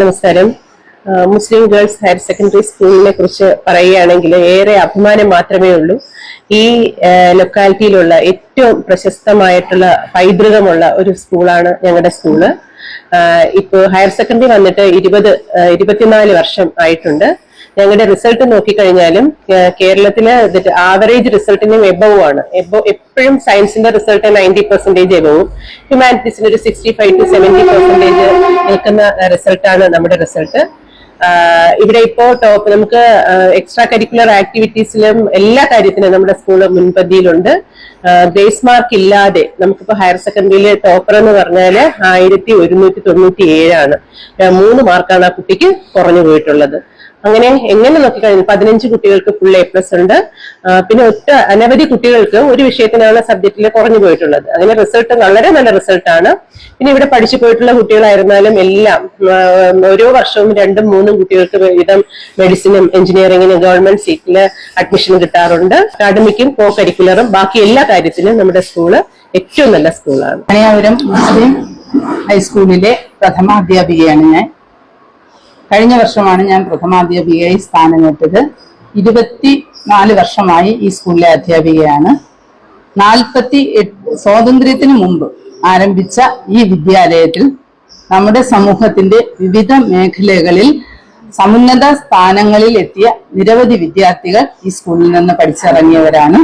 നമസ്കാരം. മുസ്ലിം girls higher secondary സ്കൂളിനെ കുറിച്ച് പറയുകയാണെങ്കിൽ ഏറെ അഭിമാനം മാത്രമേ ഉള്ളൂ. ഈ ലൊക്കാലിറ്റിയിലുള്ള ഏറ്റവും പ്രശസ്തമായിട്ടുള്ള പൈതൃകമുള്ള ഒരു സ്കൂളാണ് ഞങ്ങളുടെ സ്കൂൾ. ഇപ്പോൾ ഇപ്പോ ഹയർ സെക്കൻഡറി വന്നിട്ട് ഇരുപത് ഇരുപത്തിനാല് വർഷം ആയിട്ടുണ്ട്. ഞങ്ങളുടെ റിസൾട്ട് നോക്കിക്കഴിഞ്ഞാലും കേരളത്തിലെ ആവറേജ് റിസൾട്ടിനും എബവ് ആണ് എബോ എപ്പോഴും സയൻസിന്റെ റിസൾട്ട് നയന്റി പെർസെന്റേജ് എബവും. ഹ്യൂമാനിറ്റീസിന് ഒരു sixty five to seventy percentage നിൽക്കുന്ന റിസൾട്ടാണ് നമ്മുടെ റിസൾട്ട്. ഇവിടെ ഇപ്പോ ടോപ്പ് നമുക്ക് എക്സ്ട്രാ കരിക്കുലർ ആക്ടിവിറ്റീസിലും എല്ലാ കാര്യത്തിലും നമ്മുടെ സ്കൂൾ മുൻപന്തിയിലുണ്ട്. ബേസ് മാർക്ക് ഇല്ലാതെ നമുക്കിപ്പോ ഹയർ സെക്കൻഡറിയിലെ ടോപ്പർ എന്ന് പറഞ്ഞാൽ ആയിരത്തി ഒരുന്നൂറ്റി തൊണ്ണൂറ്റി ഏഴാണ് മൂന്ന് മാർക്കാണ് ആ കുട്ടിക്ക് കുറഞ്ഞു പോയിട്ടുള്ളത്. അങ്ങനെ എങ്ങനെ നോക്കിക്കഴിഞ്ഞാൽ പതിനഞ്ച് കുട്ടികൾക്ക് ഫുൾ എ പ്ലസ് ഉണ്ട്. പിന്നെ ഒറ്റ അനവധി കുട്ടികൾക്ക് ഒരു വിഷയത്തിനാണ് സബ്ജക്റ്റിൽ കുറഞ്ഞു പോയിട്ടുള്ളത്. അങ്ങനെ റിസൾട്ട് വളരെ നല്ല റിസൾട്ടാണ് പിന്നെ ഇവിടെ പഠിച്ചു പോയിട്ടുള്ള കുട്ടികളായിരുന്നാലും എല്ലാം ഓരോ വർഷവും രണ്ടും മൂന്നും കുട്ടികൾക്ക് വിധം മെഡിസിനും എഞ്ചിനീയറിംഗിനും ഗവൺമെന്റ് സീറ്റിൽ അഡ്മിഷൻ കിട്ടാറുണ്ട്. അക്കാഡമിക്കും കോ കരിക്കുലറും ബാക്കി എല്ലാ കാര്യത്തിലും നമ്മുടെ സ്കൂൾ ഏറ്റവും നല്ല സ്കൂളാണ് ഹൈസ്കൂളിലെ മുസ്ലിം ഹൈസ്കൂളിലെ പ്രഥമാധ്യാപികയാണ് ഞാൻ. കഴിഞ്ഞ വർഷമാണ് ഞാൻ പ്രഥമാധ്യാപികയായി സ്ഥാനമേറ്റത് ഇരുപത്തി നാല് വർഷമായി ഈ സ്കൂളിലെ അധ്യാപികയാണ്. നാൽപ്പത്തി എട്ട് സ്വാതന്ത്ര്യത്തിന് മുമ്പ് ആരംഭിച്ച ഈ വിദ്യാലയത്തിൽ നമ്മുടെ സമൂഹത്തിന്റെ വിവിധ മേഖലകളിൽ സമുന്നത സ്ഥാനങ്ങളിൽ എത്തിയ നിരവധി വിദ്യാർത്ഥികൾ ഈ സ്കൂളിൽ നിന്ന് പഠിച്ചിറങ്ങിയവരാണ്.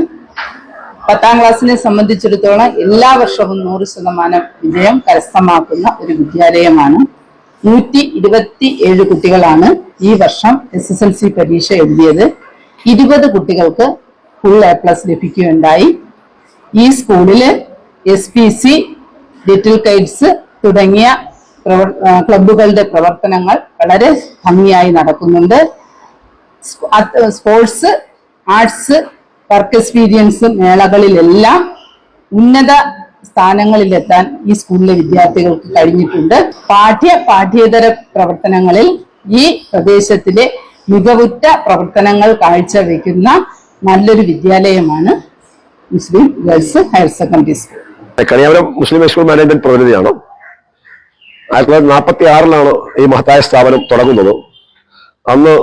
പത്താം ക്ലാസ്സിനെ സംബന്ധിച്ചിടത്തോളം എല്ലാ വർഷവും നൂറ് ശതമാനം വിജയം കരസ്ഥമാക്കുന്ന ഒരു വിദ്യാലയമാണ്. നൂറ്റി ഇരുപത്തി ഏഴ് കുട്ടികളാണ് ഈ വർഷം എസ് എസ് എൽ സി പരീക്ഷ എഴുതിയത്. ഇരുപത് കുട്ടികൾക്ക് ഫുൾ എ പ്ലസ് ലഭിക്കുകയുണ്ടായി. ഈ സ്കൂളിൽ S P C little kites തുടങ്ങിയ ക്ലബുകളുടെ പ്രവർത്തനങ്ങൾ വളരെ ഭംഗിയായി നടക്കുന്നുണ്ട്. സ്പോർട്സ് ആർട്സ് വർക്ക് എക്സ്പീരിയൻസ് മേളകളിലെല്ലാം ഉന്നത സ്ഥാനങ്ങളിലെത്താൻ ഈ സ്കൂളിലെ വിദ്യാർത്ഥികൾക്ക് കഴിഞ്ഞിട്ടുണ്ട്. പാഠ്യ പാഠ്യേതര പ്രവർത്തനങ്ങളിൽ ഈ പ്രദേശത്തിലെ മികവുറ്റ പ്രവർത്തനങ്ങൾ കാഴ്ചവെക്കുന്ന നല്ലൊരു വിദ്യാലയമാണ് Muslim girls higher secondary school. Kaniyapuram Muslim school management പ്രതിനിധിയാണ്. ആയിരത്തി തൊള്ളായിരത്തി നാൽപ്പത്തി ആറിലാണ് ഈ മഹത്തായ സ്ഥാപനം തുടങ്ങുന്നത്. അന്ന്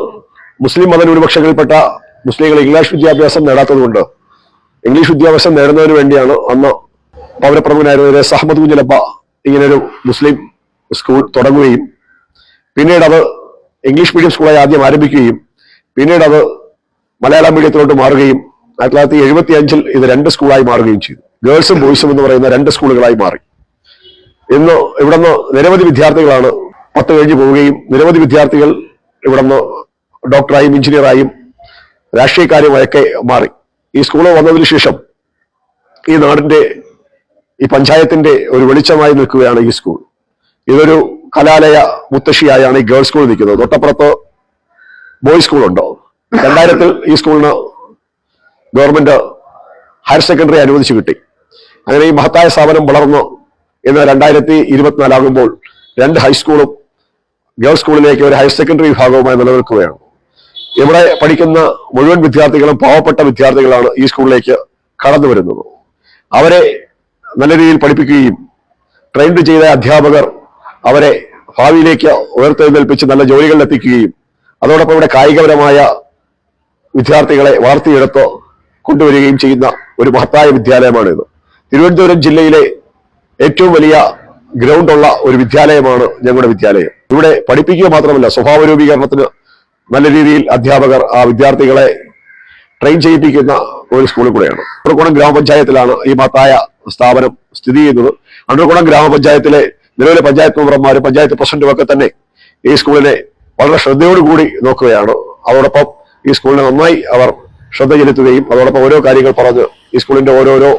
മുസ്ലിം മതന്യൂനപക്ഷങ്ങളിൽപ്പെട്ട മുസ്ലിങ്ങൾ ഇംഗ്ലീഷ് വിദ്യാഭ്യാസം നേടാത്തതുകൊണ്ട് ഇംഗ്ലീഷ് വിദ്യാഭ്യാസം നേടുന്നതിന് വേണ്ടിയാണ് അന്ന് പൗരപ്രമുഖനായിരുന്ന രസ് അഹമ്മദ് കുഞ്ഞലപ്പ ഇങ്ങനൊരു മുസ്ലിം സ്കൂൾ തുടങ്ങുകയും പിന്നീട് അത് ഇംഗ്ലീഷ് മീഡിയം സ്കൂളായി ആദ്യം ആരംഭിക്കുകയും പിന്നീട് അത് മലയാളം മീഡിയത്തിലോട്ട് മാറുകയും ആയിരത്തി തൊള്ളായിരത്തി എഴുപത്തി അഞ്ചിൽ ഇത് രണ്ട് സ്കൂളായി മാറുകയും ചെയ്തു. ഗേൾസും ബോയ്സും എന്ന് പറയുന്ന രണ്ട് സ്കൂളുകളായി മാറി. ഇന്ന് ഇവിടുന്ന് നിരവധി വിദ്യാർത്ഥികളാണ് പത്ത് കഴിഞ്ഞ് പോവുകയും നിരവധി വിദ്യാർത്ഥികൾ ഇവിടുന്ന് ഡോക്ടറായും എഞ്ചിനീയറായും രാഷ്ട്രീയക്കാരുമായൊക്കെ മാറി. ഈ സ്കൂൾ വന്നതിന് ശേഷം ഈ നാടിന്റെ ഈ പഞ്ചായത്തിന്റെ ഒരു വെളിച്ചമായി നിൽക്കുകയാണ് ഈ സ്കൂൾ. ഇതൊരു കലാലയ മുത്തശ്ശിയായാണ് ഈ ഗേൾസ് സ്കൂൾ നിൽക്കുന്നത്. തൊട്ടപ്പുറത്ത് ബോയ്സ് സ്കൂൾ ഉണ്ടോ രണ്ടായിരത്തിൽ ഈ സ്കൂളിന് ഗവൺമെന്റ് ഹയർ സെക്കൻഡറി അനുവദിച്ചു കിട്ടി. അങ്ങനെ ഈ മഹത്തായ സ്ഥാപനം വളർന്നു ഇന്ന് രണ്ടായിരത്തി ഇരുപത്തിനാലാകുമ്പോൾ രണ്ട് ഹൈസ്കൂളും ഗേൾസ് സ്കൂളിലേക്ക് ഒരു ഹയർ സെക്കൻഡറി വിഭാഗവുമായി നിലനിൽക്കുകയാണ്. ഇവിടെ പഠിക്കുന്ന മുഴുവൻ വിദ്യാർത്ഥികളും പാവപ്പെട്ട വിദ്യാർത്ഥികളാണ് ഈ സ്കൂളിലേക്ക് കടന്നു വരുന്നത് അവരെ നല്ല രീതിയിൽ പഠിപ്പിക്കുകയും ട്രെയിൻഡ് ചെയ്ത അധ്യാപകർ അവരെ ഭാവിയിലേക്ക് ഉയർത്തെഴുന്നേൽപ്പിച്ച് നല്ല ജോലികളിൽ എത്തിക്കുകയും അതോടൊപ്പം ഇവിടെ കായികപരമായ വിദ്യാർത്ഥികളെ വാർത്തയെടുത്ത് കൊണ്ടുവരികയും ചെയ്യുന്ന ഒരു മഹത്തായ വിദ്യാലയമാണ് ഇത്. തിരുവനന്തപുരം ജില്ലയിലെ ഏറ്റവും വലിയ ഗ്രൗണ്ട് ഉള്ള ഒരു വിദ്യാലയമാണ് ഞങ്ങളുടെ വിദ്യാലയം. ഇവിടെ പഠിപ്പിക്കുക മാത്രമല്ല സ്വഭാവ രൂപീകരണത്തിന് നല്ല രീതിയിൽ അധ്യാപകർ ആ വിദ്യാർത്ഥികളെ ട്രെയിൻ ചെയ്യിപ്പിക്കുന്ന ഒരു സ്കൂളിൽ കൂടെയാണ്. അണ്ടർകുളം ഗ്രാമപഞ്ചായത്തിലാണ് ഈ മഹത്തായ സ്ഥാപനം സ്ഥിതി ചെയ്യുന്നത്. അണ്ടർകുളം ഗ്രാമപഞ്ചായത്തിലെ നിലവിലെ പഞ്ചായത്ത് മെമ്പർമാരും പഞ്ചായത്ത് പ്രസിഡന്റും ഒക്കെ തന്നെ ഈ സ്കൂളിനെ വളരെ ശ്രദ്ധയോടുകൂടി നോക്കുകയാണ്. അതോടൊപ്പം ഈ സ്കൂളിനെ നന്നായി അവർ ശ്രദ്ധ ചെലുത്തുകയും അതോടൊപ്പം ഓരോ കാര്യങ്ങൾ പറഞ്ഞ് ഈ സ്കൂളിന്റെ ഓരോരോ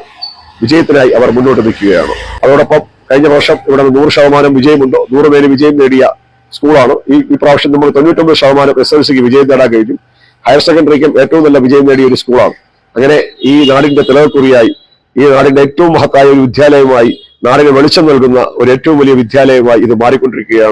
വിജയത്തിനായി അവർ മുന്നോട്ട് നിൽക്കുകയാണ്. അതോടൊപ്പം കഴിഞ്ഞ വർഷം ഇവിടെ നൂറ് ശതമാനം വിജയമുണ്ടോ. നൂറ് പേര് വിജയം നേടിയ സ്കൂളാണ്. ഈ ഈ പ്രാവശ്യം നമ്മൾ തൊണ്ണൂറ്റൊമ്പത് ശതമാനം എസ് എൽ സിക്ക് വിജയം നേടാൻ കഴിഞ്ഞു. ഹയർ സെക്കൻഡറിക്കും ഏറ്റവും നല്ല വിജയം നേടിയ ഒരു സ്കൂളാണ്. അങ്ങനെ ഈ നാടിന്റെ തിളക്കുറിയായി ഈ നാടിന്റെ ഏറ്റവും മഹത്തായ ഒരു വിദ്യാലയമായി നാടിന് വെളിച്ചം നൽകുന്ന ഒരു ഏറ്റവും വലിയ വിദ്യാലയമായി ഇത് മാറിക്കൊണ്ടിരിക്കുകയാണ്.